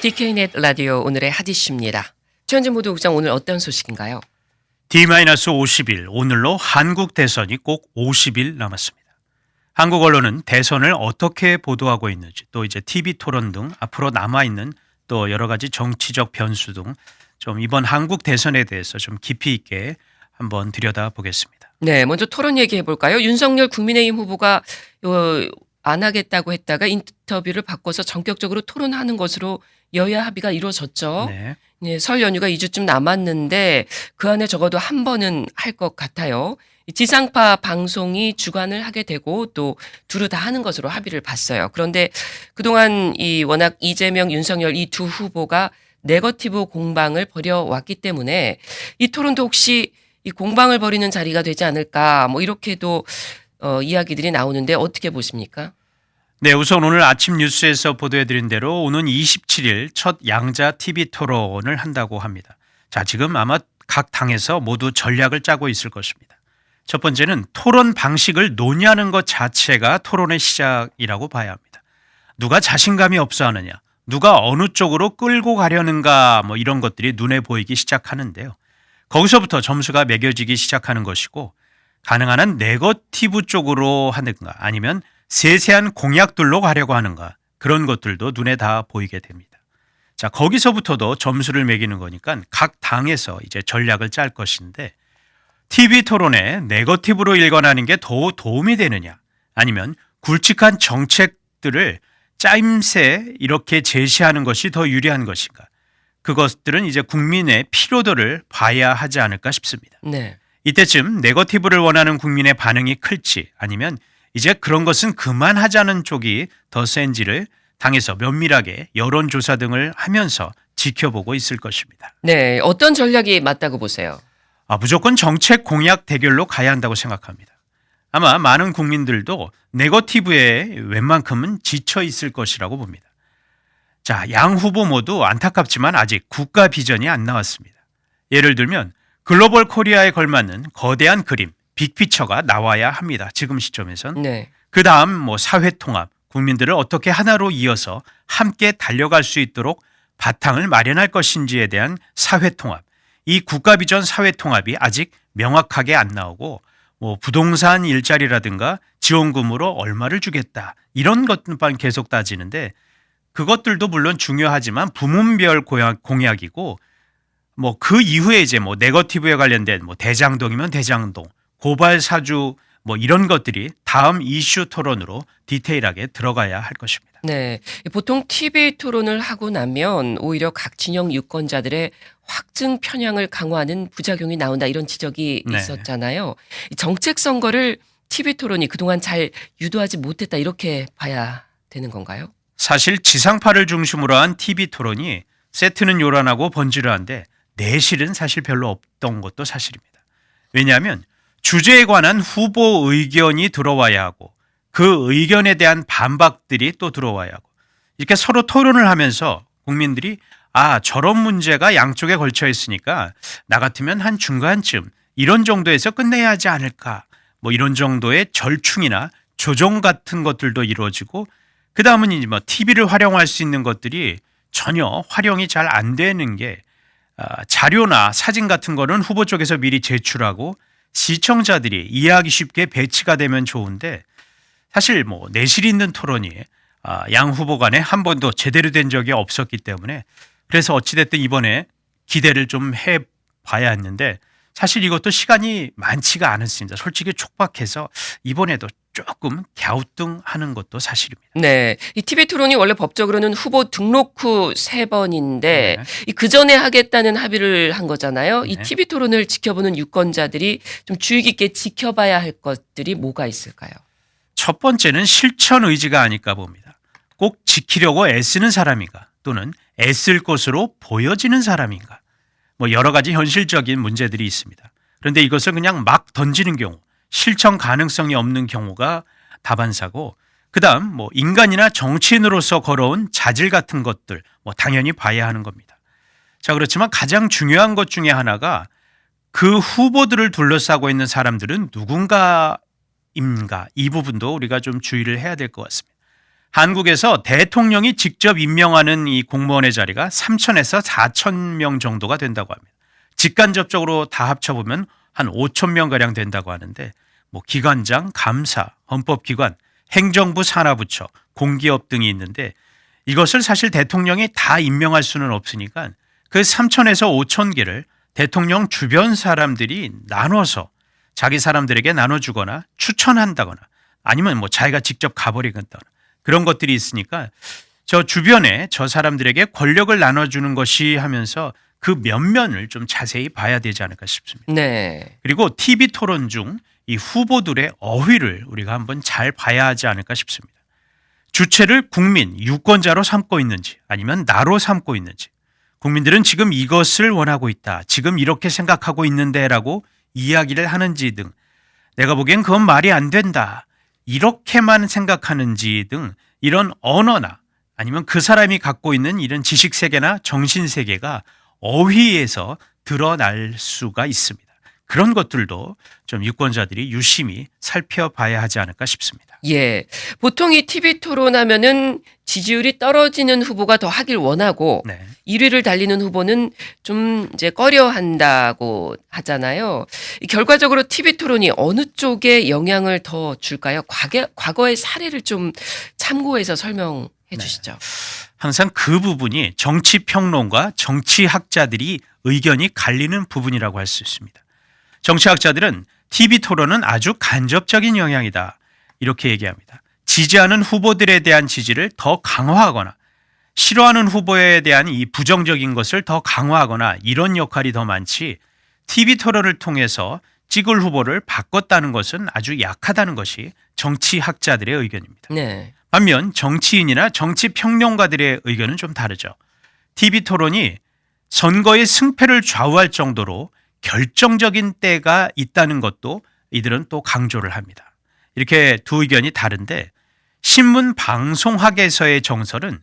DK넷 라디오 오늘의 하디슈입니다. 최현진 보도국장 오늘 어떤 소식인가요? D-50일 오늘로 한국 대선이 꼭 50일 남았습니다. 한국 언론은 대선을 어떻게 보도하고 있는지 또 이제 TV 토론 등 앞으로 남아 있는 또 여러 가지 정치적 변수 등 좀 이번 한국 대선에 대해서 좀 깊이 있게 한번 들여다 보겠습니다. 네, 먼저 토론 얘기해 볼까요? 윤석열 국민의힘 후보가 요, 안 하겠다고 했다가 인터뷰를 바꿔서 전격적으로 토론하는 것으로 여야 합의가 이루어졌죠. 네. 네, 설 연휴가 2주쯤 남았는데 그 안에 적어도 한 번은 할 것 같아요. 이 지상파 방송이 주관을 하게 되고 또 두루 다 하는 것으로 합의를 봤어요. 그런데 그동안 이 워낙 이재명, 윤석열 이 두 후보가 네거티브 공방을 벌여왔기 때문에 이 토론도 혹시 이 공방을 벌이는 자리가 되지 않을까 뭐 이렇게도 어, 이야기들이 나오는데 어떻게 보십니까? 네, 우선 오늘 아침 뉴스에서 보도해드린 대로 오는 27일 첫 양자 TV 토론을 한다고 합니다. 자, 지금 아마 각 당에서 모두 전략을 짜고 있을 것입니다. 첫 번째는 토론 방식을 논의하는 것 자체가 토론의 시작이라고 봐야 합니다. 누가 자신감이 없어 하느냐, 누가 어느 쪽으로 끌고 가려는가, 뭐 이런 것들이 눈에 보이기 시작하는데요. 거기서부터 점수가 매겨지기 시작하는 것이고, 가능한 한 네거티브 쪽으로 하는가, 아니면 세세한 공약들로 가려고 하는가 그런 것들도 눈에 다 보이게 됩니다. 자, 거기서부터도 점수를 매기는 거니까 각 당에서 이제 전략을 짤 것인데 TV 토론에 네거티브로 일관하는 게 더 도움이 되느냐 아니면 굵직한 정책들을 짜임새 이렇게 제시하는 것이 더 유리한 것인가 그것들은 이제 국민의 필요도를 봐야 하지 않을까 싶습니다. 네. 이때쯤 네거티브를 원하는 국민의 반응이 클지 아니면 이제 그런 것은 그만하자는 쪽이 더 센지를 당에서 면밀하게 여론조사 등을 하면서 지켜보고 있을 것입니다. 네, 어떤 전략이 맞다고 보세요? 아, 무조건 정책 공약 대결로 가야 한다고 생각합니다. 아마 많은 국민들도 네거티브에 웬만큼은 지쳐 있을 것이라고 봅니다. 자, 양 후보 모두 안타깝지만 아직 국가 비전이 안 나왔습니다. 예를 들면 글로벌 코리아에 걸맞는 거대한 그림, 빅피처가 나와야 합니다. 지금 시점에선. 네. 그 다음 뭐 사회 통합, 국민들을 어떻게 하나로 이어서 함께 달려갈 수 있도록 바탕을 마련할 것인지에 대한 사회 통합. 이 국가 비전 사회 통합이 아직 명확하게 안 나오고 뭐 부동산 일자리라든가 지원금으로 얼마를 주겠다. 이런 것만 계속 따지는데 그것들도 물론 중요하지만 부문별 공약, 공약이고 뭐 그 이후에 이제 뭐 네거티브에 관련된 뭐 대장동이면 대장동, 고발 사주 뭐 이런 것들이 다음 이슈 토론으로 디테일하게 들어가야 할 것입니다. 네. 보통 TV 토론을 하고 나면 오히려 각 진영 유권자들의 확증 편향을 강화하는 부작용이 나온다 이런 지적이 네. 있었잖아요. 이 정책 선거를 TV 토론이 그동안 잘 유도하지 못했다 이렇게 봐야 되는 건가요? 사실 지상파를 중심으로 한 TV 토론이 세트는 요란하고 번지르한데 내실은 사실 별로 없던 것도 사실입니다. 왜냐하면 주제에 관한 후보 의견이 들어와야 하고 그 의견에 대한 반박들이 또 들어와야 하고 이렇게 서로 토론을 하면서 국민들이 아 저런 문제가 양쪽에 걸쳐 있으니까 나 같으면 한 중간쯤 이런 정도에서 끝내야 하지 않을까? 뭐 이런 정도의 절충이나 조정 같은 것들도 이루어지고 그 다음은 이제 뭐 TV를 활용할 수 있는 것들이 전혀 활용이 잘 안 되는 게 아, 자료나 사진 같은 거는 후보 쪽에서 미리 제출하고 시청자들이 이해하기 쉽게 배치가 되면 좋은데 사실 뭐 내실 있는 토론이 아, 양 후보 간에 한 번도 제대로 된 적이 없었기 때문에 그래서 어찌됐든 이번에 기대를 좀 해봐야 했는데 사실 이것도 시간이 많지가 않았습니다. 솔직히 촉박해서 이번에도 조금 갸우뚱하는 것도 사실입니다. 네. 이 TV 토론이 원래 법적으로는 후보 등록 후 세 번인데 네. 이 그전에 하겠다는 합의를 한 거잖아요. 이 네. TV 토론을 지켜보는 유권자들이 좀 주의 깊게 지켜봐야 할 것들이 뭐가 있을까요? 첫 번째는 실천 의지가 아닐까 봅니다. 꼭 지키려고 애쓰는 사람인가 또는 애쓸 것으로 보여지는 사람인가 뭐 여러 가지 현실적인 문제들이 있습니다. 그런데 이것을 그냥 막 던지는 경우 실천 가능성이 없는 경우가 다반사고 그다음 뭐 인간이나 정치인으로서 걸어온 자질 같은 것들 뭐 당연히 봐야 하는 겁니다. 자 그렇지만 가장 중요한 것 중에 하나가 그 후보들을 둘러싸고 있는 사람들은 누군가인가 이 부분도 우리가 좀 주의를 해야 될 것 같습니다. 한국에서 대통령이 직접 임명하는 이 공무원의 자리가 3천에서 4천 명 정도가 된다고 합니다. 직간접적으로 다 합쳐보면 한 5천 명 가량 된다고 하는데 뭐 기관장, 감사, 헌법기관, 행정부 산하부처, 공기업 등이 있는데 이것을 사실 대통령이 다 임명할 수는 없으니까 그 3천에서 5천 개를 대통령 주변 사람들이 나눠서 자기 사람들에게 나눠주거나 추천한다거나 아니면 뭐 자기가 직접 가버리겠다거나 그런 것들이 있으니까 저 주변에 저 사람들에게 권력을 나눠주는 것이 하면서 그 면면을 좀 자세히 봐야 되지 않을까 싶습니다. 네. 그리고 TV 토론 중 이 후보들의 어휘를 우리가 한번 잘 봐야 하지 않을까 싶습니다. 주체를 국민, 유권자로 삼고 있는지 아니면 나로 삼고 있는지 국민들은 지금 이것을 원하고 있다. 지금 이렇게 생각하고 있는데라고 이야기를 하는지 등 내가 보기엔 그건 말이 안 된다. 이렇게만 생각하는지 등 이런 언어나 아니면 그 사람이 갖고 있는 이런 지식 세계나 정신 세계가 어휘에서 드러날 수가 있습니다. 그런 것들도 좀 유권자들이 유심히 살펴봐야 하지 않을까 싶습니다. 예. 보통 이 TV 토론하면은 지지율이 떨어지는 후보가 더 하길 원하고 네. 1위를 달리는 후보는 좀 이제 꺼려 한다고 하잖아요. 이 결과적으로 TV 토론이 어느 쪽에 영향을 더 줄까요? 과거, 과거의 사례를 좀 참고해서 설명해 주시죠. 항상 그 부분이 정치 평론가, 정치 학자들이 의견이 갈리는 부분이라고 할 수 있습니다. 정치학자들은 TV 토론은 아주 간접적인 영향이다. 이렇게 얘기합니다. 지지하는 후보들에 대한 지지를 더 강화하거나 싫어하는 후보에 대한 이 부정적인 것을 더 강화하거나 이런 역할이 더 많지 TV 토론을 통해서 찍을 후보를 바꿨다는 것은 아주 약하다는 것이 정치학자들의 의견입니다. 네. 반면 정치인이나 정치 평론가들의 의견은 좀 다르죠. TV 토론이 선거의 승패를 좌우할 정도로 결정적인 때가 있다는 것도 이들은 또 강조를 합니다. 이렇게 두 의견이 다른데 신문 방송학에서의 정설은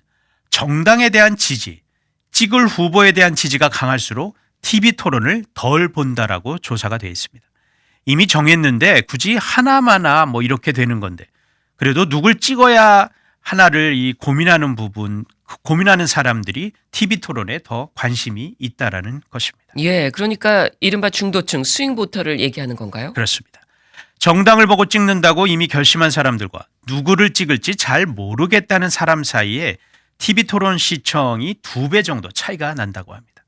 정당에 대한 지지, 찍을 후보에 대한 지지가 강할수록 TV 토론을 덜 본다라고 조사가 되어 있습니다. 이미 정했는데 굳이 하나마나 뭐 이렇게 되는 건데 그래도 누굴 찍어야 하나를 이 고민하는 부분 고민하는 사람들이 TV 토론에 더 관심이 있다라는 것입니다. 예. 그러니까 이른바 중도층 스윙 보터를 얘기하는 건가요? 그렇습니다. 정당을 보고 찍는다고 이미 결심한 사람들과 누구를 찍을지 잘 모르겠다는 사람 사이에 TV 토론 시청이 두 배 정도 차이가 난다고 합니다.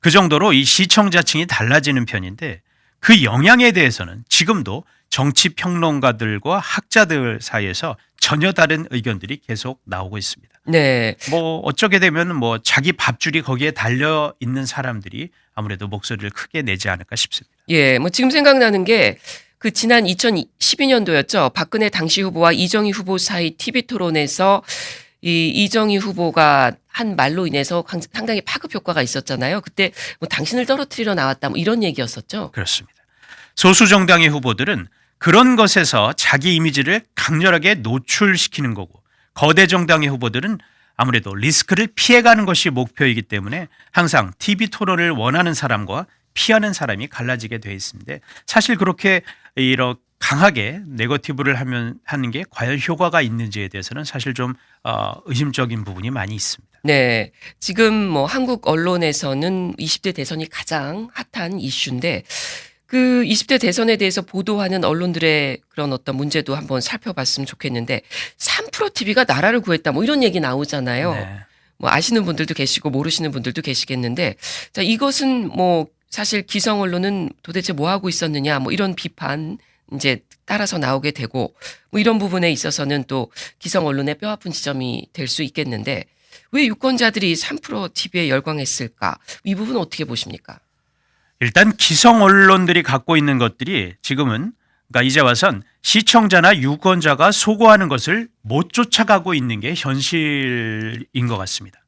그 정도로 이 시청자층이 달라지는 편인데 그 영향에 대해서는 지금도 정치 평론가들과 학자들 사이에서 전혀 다른 의견들이 계속 나오고 있습니다. 네. 뭐 어쩌게 되면 뭐 자기 밥줄이 거기에 달려 있는 사람들이 아무래도 목소리를 크게 내지 않을까 싶습니다. 예, 뭐 지금 생각나는 게 그 지난 2012년도였죠. 박근혜 당시 후보와 이정희 후보 사이 TV 토론에서 이 이정희 후보가 한 말로 인해서 강- 상당히 파급 효과가 있었잖아요. 그때 뭐 당신을 떨어뜨리러 나왔다 뭐 이런 얘기였었죠. 그렇습니다. 소수 정당의 후보들은 그런 것에서 자기 이미지를 강렬하게 노출시키는 거고 거대 정당의 후보들은 아무래도 리스크를 피해가는 것이 목표이기 때문에 항상 TV 토론을 원하는 사람과 피하는 사람이 갈라지게 돼 있는데 사실 그렇게 이런 강하게 네거티브를 하면 하는 게 과연 효과가 있는지에 대해서는 사실 좀 어, 의심적인 부분이 많이 있습니다. 네. 지금 뭐 한국 언론에서는 20대 대선이 가장 핫한 이슈인데 그 20대 대선에 대해서 보도하는 언론들의 그런 어떤 문제도 한번 살펴봤으면 좋겠는데 3프로 TV가 나라를 구했다 뭐 이런 얘기 나오잖아요. 네. 뭐 아시는 분들도 계시고 모르시는 분들도 계시겠는데 자 이것은 뭐 사실 기성 언론은 도대체 뭐 하고 있었느냐 뭐 이런 비판 이제 따라서 나오게 되고 뭐 이런 부분에 있어서는 또 기성 언론의 뼈아픈 지점이 될 수 있겠는데 왜 유권자들이 3프로 TV에 열광했을까? 이 부분 어떻게 보십니까? 일단 기성 언론들이 갖고 있는 것들이 지금은 그러니까 이제 와선 시청자나 유권자가 소구하는 것을 못 쫓아가고 있는 게 현실인 것 같습니다.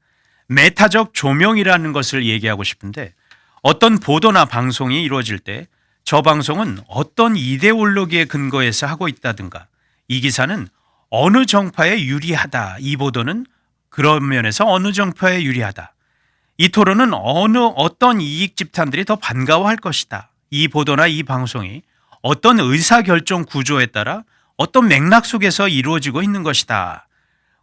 메타적 조명이라는 것을 얘기하고 싶은데 어떤 보도나 방송이 이루어질 때 저 방송은 어떤 이데올로기에 근거해서 하고 있다든가 이 기사는 어느 정파에 유리하다 이 보도는 그런 면에서 어느 정파에 유리하다 이 토론은 어느 어떤 이익 집단들이 더 반가워할 것이다. 이 보도나 이 방송이 어떤 의사 결정 구조에 따라 어떤 맥락 속에서 이루어지고 있는 것이다.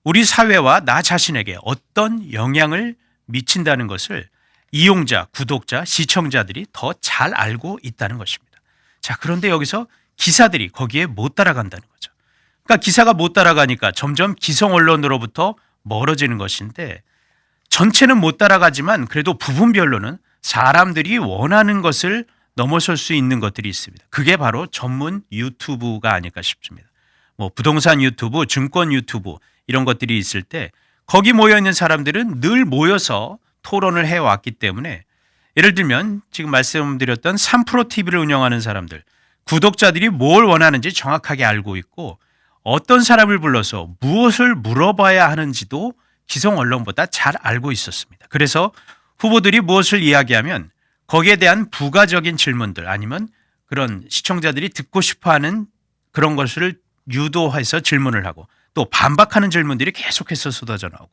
우리 사회와 나 자신에게 어떤 영향을 미친다는 것을 이용자, 구독자, 시청자들이 더 잘 알고 있다는 것입니다. 자, 그런데 여기서 기사들이 거기에 못 따라간다는 거죠. 그러니까 기사가 못 따라가니까 점점 기성 언론으로부터 멀어지는 것인데 전체는 못 따라가지만 그래도 부분별로는 사람들이 원하는 것을 넘어설 수 있는 것들이 있습니다. 그게 바로 전문 유튜브가 아닐까 싶습니다. 뭐 부동산 유튜브, 증권 유튜브 이런 것들이 있을 때 거기 모여 있는 사람들은 늘 모여서 토론을 해 왔기 때문에 예를 들면 지금 말씀드렸던 3프로 TV를 운영하는 사람들 구독자들이 뭘 원하는지 정확하게 알고 있고 어떤 사람을 불러서 무엇을 물어봐야 하는지도 기성 언론보다 잘 알고 있었습니다. 그래서 후보들이 무엇을 이야기하면 거기에 대한 부가적인 질문들 아니면 그런 시청자들이 듣고 싶어 하는 그런 것을 유도해서 질문을 하고 또 반박하는 질문들이 계속해서 쏟아져 나오고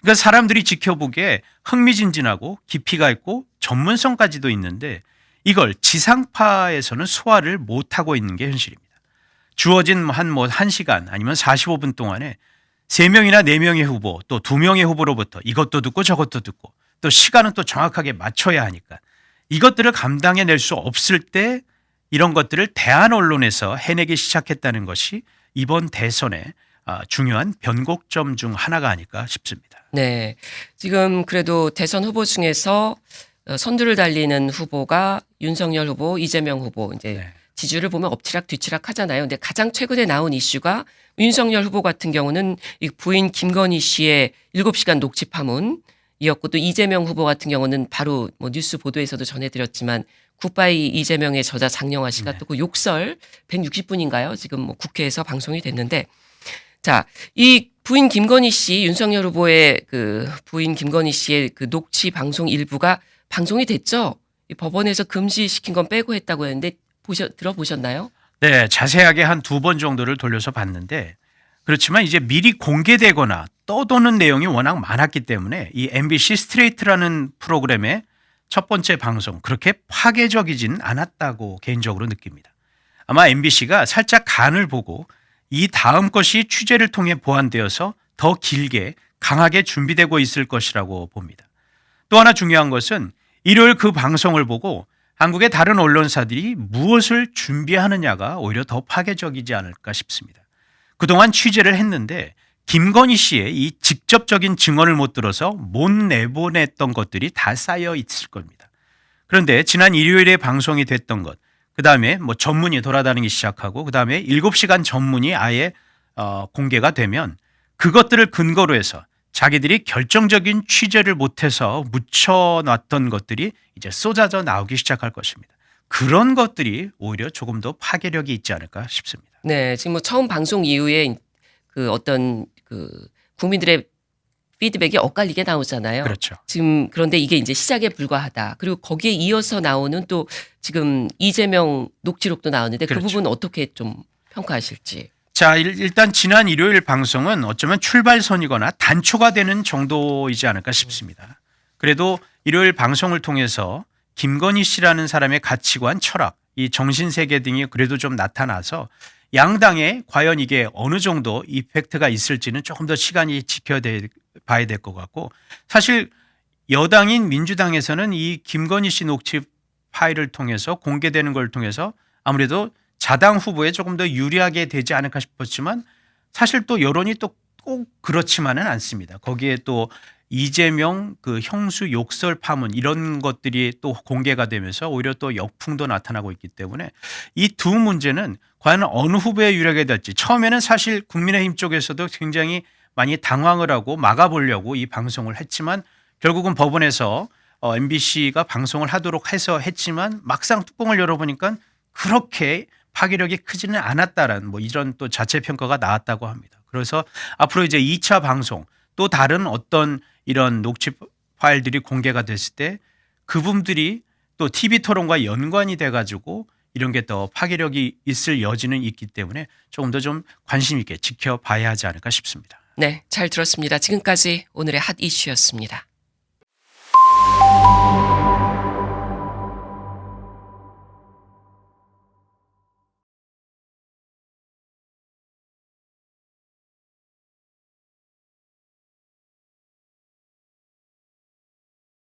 그러니까 사람들이 지켜보기에 흥미진진하고 깊이가 있고 전문성까지도 있는데 이걸 지상파에서는 소화를 못하고 있는 게 현실입니다. 주어진 한 뭐 한 시간 아니면 45분 동안에 세 명이나 네 명의 후보 또 두 명의 후보로부터 이것도 듣고 저것도 듣고 또 시간은 또 정확하게 맞춰야 하니까 이것들을 감당해낼 수 없을 때 이런 것들을 대한 언론에서 해내기 시작했다는 것이 이번 대선의 아, 중요한 변곡점 중 하나가 아닐까 싶습니다. 네. 지금 그래도 대선 후보 중에서 어, 선두를 달리는 후보가 윤석열 후보, 이재명 후보 이제 네. 지지율을 보면 엎치락 뒤치락 하잖아요. 근데 가장 최근에 나온 이슈가 윤석열 후보 같은 경우는 이 부인 김건희 씨의 7시간 녹취 파문 이었고 또 이재명 후보 같은 경우는 바로 뭐 뉴스 보도에서도 전해드렸지만 굿바이 이재명의 저자 장영화 씨가 네. 또그 욕설 160분인가요? 지금 뭐 국회에서 방송이 됐는데 자, 이 부인 김건희 씨, 윤석열 후보의 그 부인 김건희 씨의 그 녹취 방송 일부가 방송이 됐죠? 이 법원에서 금지시킨 건 빼고 했다고 했는데 보셔 들어보셨나요? 네, 자세하게 한 두 번 정도를 돌려서 봤는데 그렇지만 이제 미리 공개되거나 떠도는 내용이 워낙 많았기 때문에 이 MBC 스트레이트라는 프로그램의 첫 번째 방송 그렇게 파괴적이진 않았다고 개인적으로 느낍니다. 아마 MBC가 살짝 간을 보고 이 다음 것이 취재를 통해 보완되어서 더 길게 강하게 준비되고 있을 것이라고 봅니다. 또 하나 중요한 것은 일요일 그 방송을 보고 한국의 다른 언론사들이 무엇을 준비하느냐가 오히려 더 파괴적이지 않을까 싶습니다. 그동안 취재를 했는데 김건희 씨의 이 직접적인 증언을 못 들어서 못 내보냈던 것들이 다 쌓여 있을 겁니다. 그런데 지난 일요일에 방송이 됐던 것, 그 다음에 뭐 전문이 돌아다니기 시작하고, 그 다음에 7시간 전문이 아예 어, 공개가 되면 그것들을 근거로 해서 자기들이 결정적인 취재를 못해서 묻혀놨던 것들이 이제 쏟아져 나오기 시작할 것입니다. 그런 것들이 오히려 조금 더 파괴력이 있지 않을까 싶습니다. 네, 지금 뭐 처음 방송 이후에 그 어떤 그 국민들의 피드백이 엇갈리게 나오잖아요. 그렇죠. 지금 그런데 이게 이제 시작에 불과하다. 그리고 거기에 이어서 나오는 또 지금 이재명 녹취록도 나오는데 그 그렇죠. 부분 어떻게 좀 평가하실지. 자, 일- 일단 지난 일요일 방송은 어쩌면 출발선이거나 단초가 되는 정도이지 않을까 싶습니다. 그래도 일요일 방송을 통해서 김건희 씨라는 사람의 가치관, 철학, 이 정신세계 등이 그래도 좀 나타나서 양당에 과연 이게 어느 정도 이펙트가 있을지는 조금 더 시간이 지켜봐야 될 것 같고 사실 여당인 민주당에서는 이 김건희 씨 녹취 파일을 통해서 공개되는 걸 통해서 아무래도 자당 후보에 조금 더 유리하게 되지 않을까 싶었지만 사실 또 여론이 또 꼭 그렇지만은 않습니다. 거기에 또 이재명 그 형수 욕설 파문 이런 것들이 또 공개가 되면서 오히려 또 역풍도 나타나고 있기 때문에 이 두 문제는 과연 어느 후보에 유리하게 될지 처음에는 사실 국민의힘 쪽에서도 굉장히 많이 당황을 하고 막아보려고 이 방송을 했지만 결국은 법원에서 어, MBC가 방송을 하도록 해서 했지만 막상 뚜껑을 열어보니까 그렇게 파괴력이 크지는 않았다라는 뭐 이런 또 자체 평가가 나왔다고 합니다. 그래서 앞으로 이제 2차 방송 또 다른 어떤 이런 녹취 파일들이 공개가 됐을 때 그분들이 또 TV 토론과 연관이 돼 가지고 이런 게 더 파괴력이 있을 여지는 있기 때문에 조금 더 좀 관심 있게 지켜봐야 하지 않을까 싶습니다. 네, 잘 들었습니다. 지금까지 오늘의 핫 이슈였습니다.